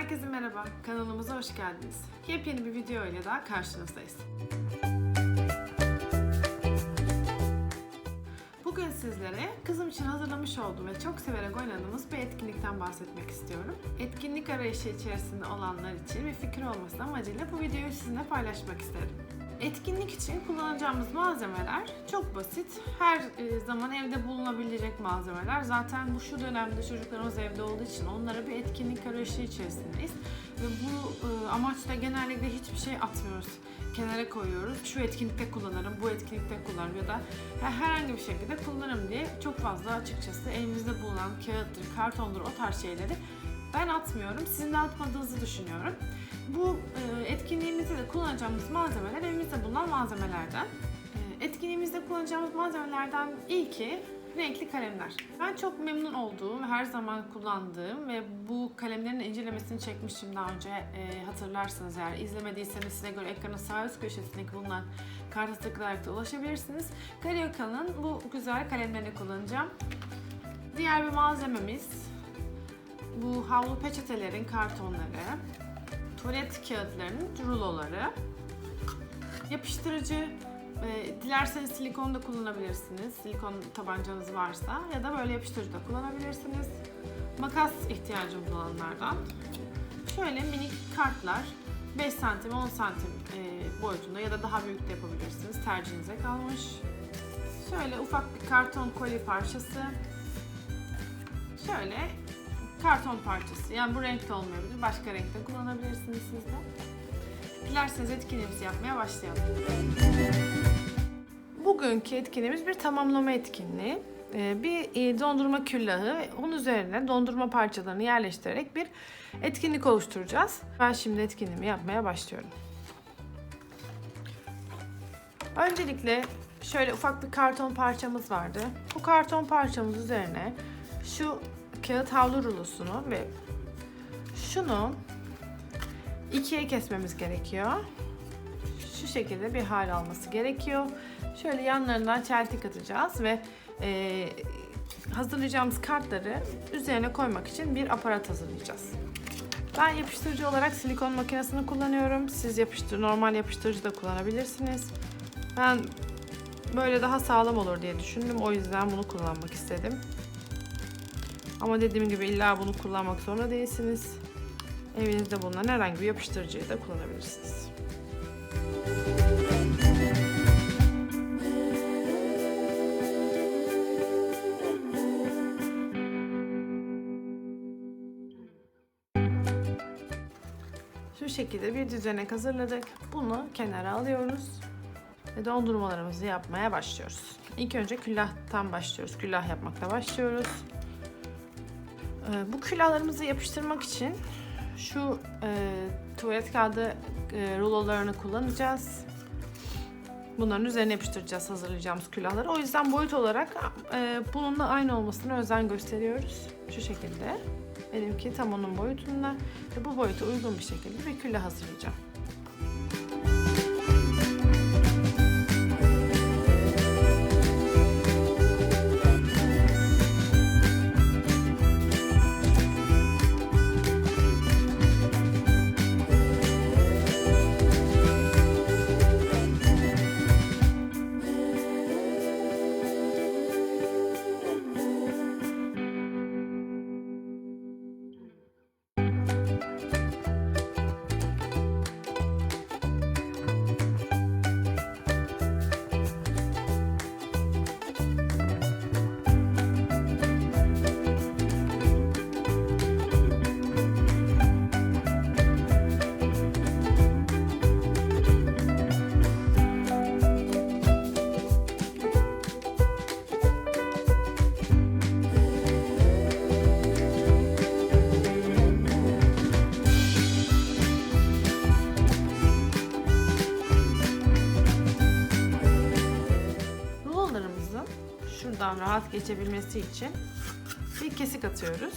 Herkese merhaba, kanalımıza hoş geldiniz. Yepyeni bir video ile daha karşınızdayız. Bugün sizlere kızım için hazırlamış olduğum ve çok severek oynadığımız bir etkinlikten bahsetmek istiyorum. Etkinlik arayışı içerisinde olanlar için bir fikir olması amacıyla bu videoyu sizinle paylaşmak istedim. Etkinlik için kullanacağımız malzemeler çok basit. Her e, zaman evde bulunabilecek malzemeler. Zaten bu şu dönemde çocuklarımız evde olduğu için onlara bir etkinlik arayışı içerisindeyiz. Ve bu e, amaçla genellikle hiçbir şey atmıyoruz. Kenara koyuyoruz. Şu etkinlikte kullanırım, bu etkinlikte kullanırım ya da herhangi bir şekilde kullanırım diye çok fazla açıkçası elimizde bulunan kağıttır, kartondur o tarz şeyleri ben atmıyorum. Sizin de atmadığınızı düşünüyorum. Bu e, de kullanacağımız malzemeler evimizde bulunan malzemelerden. E, etkinliğimizde kullanacağımız malzemelerden ilki renkli kalemler. Ben çok memnun olduğum, her zaman kullandığım ve bu kalemlerin incelemesini çekmiştim daha önce e, hatırlarsınız eğer izlemediyseniz size göre ekranın sağ üst köşesindeki bulunan karta tıklayarak da ulaşabilirsiniz. Carioca'nın bu güzel kalemlerini kullanacağım. Diğer bir malzememiz bu havlu peçetelerin kartonları, tuvalet kağıtlarının ruloları, yapıştırıcı, e, dilerseniz silikon da kullanabilirsiniz. Silikon tabancanız varsa ya da böyle yapıştırıcı da kullanabilirsiniz. Makas ihtiyacımız olanlardan. Şöyle minik kartlar 5 santim 10 santim e, boyutunda ya da daha büyük de yapabilirsiniz. Tercihinize kalmış. Şöyle ufak bir karton koli parçası. Şöyle karton parçası. Yani bu renkte olmayabilir. Başka renkte kullanabilirsiniz siz de. Dilerseniz etkinliğimizi yapmaya başlayalım. Bugünkü etkinliğimiz bir tamamlama etkinliği. Ee, Bir e, dondurma küllahı onun üzerine dondurma parçalarını yerleştirerek bir etkinlik oluşturacağız. Ben şimdi etkinliğimi yapmaya başlıyorum. Öncelikle şöyle ufak bir karton parçamız vardı. Bu karton parçamız üzerine şu kağıt havlu rulosunu ve şunu ikiye kesmemiz gerekiyor. Şu şekilde bir hal alması gerekiyor. Şöyle yanlarından çeltik atacağız ve e, hazırlayacağımız kartları üzerine koymak için bir aparat hazırlayacağız. Ben yapıştırıcı olarak silikon makinesini kullanıyorum. Siz yapıştır normal yapıştırıcı da kullanabilirsiniz. Ben böyle daha sağlam olur diye düşündüm. O yüzden bunu kullanmak istedim. Ama dediğim gibi illa bunu kullanmak zorunda değilsiniz. Evinizde bulunan herhangi bir yapıştırıcıyı da kullanabilirsiniz. Şu şekilde bir düzenek hazırladık. Bunu kenara alıyoruz ve dondurmalarımızı yapmaya başlıyoruz. İlk önce küllahtan başlıyoruz. Küllah yapmakla başlıyoruz. Ee, Bu külahlarımızı yapıştırmak için şu e, tuvalet kağıdı e, rulolarını kullanacağız. Bunların üzerine yapıştıracağız hazırlayacağımız külahları. O yüzden boyut olarak e, bununla aynı olmasına özen gösteriyoruz. Şu şekilde. Benimki tam onun boyutunda ve bu boyuta uygun bir şekilde bir külah hazırlayacağım. Rahat geçebilmesi için bir kesik atıyoruz.